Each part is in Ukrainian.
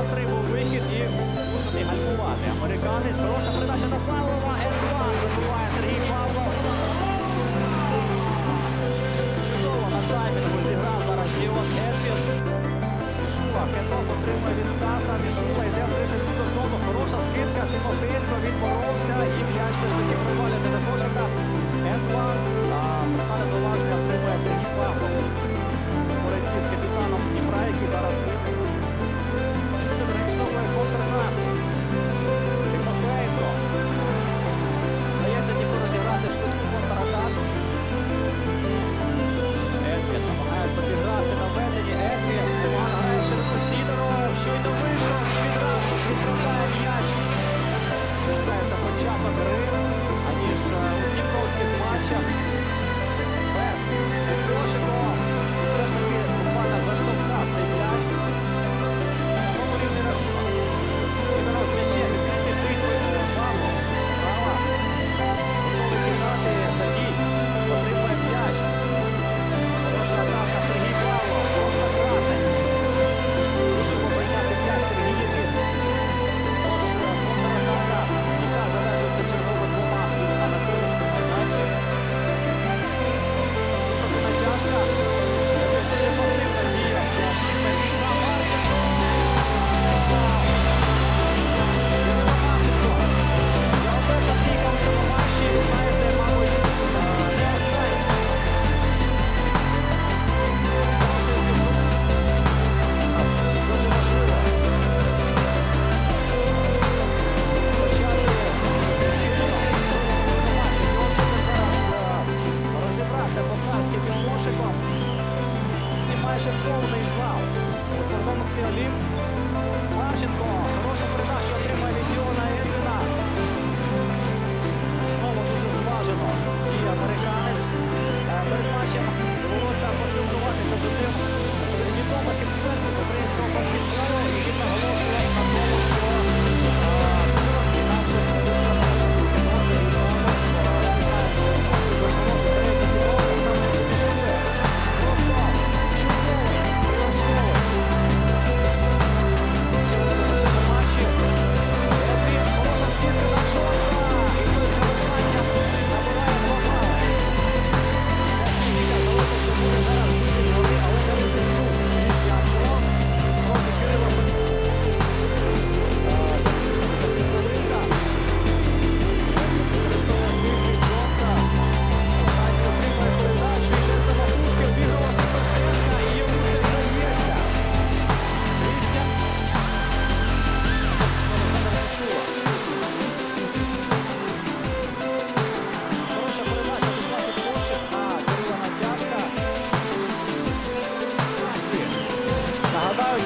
отримав вихід і змушений гальмувати. Американець. Хороша передача до Павлова. Н2 забуває Сергій Павлов.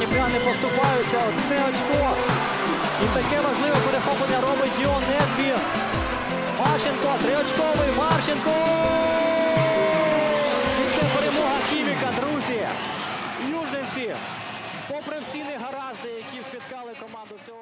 Німляни поступаються. Одне очко. І таке важливе перехоплення робить Діон Недбір. Марченко. Триочковий. Марченко. І це перемога хіміка, друзі. Южниці. попри всі негаразди, які спіткали команду цього.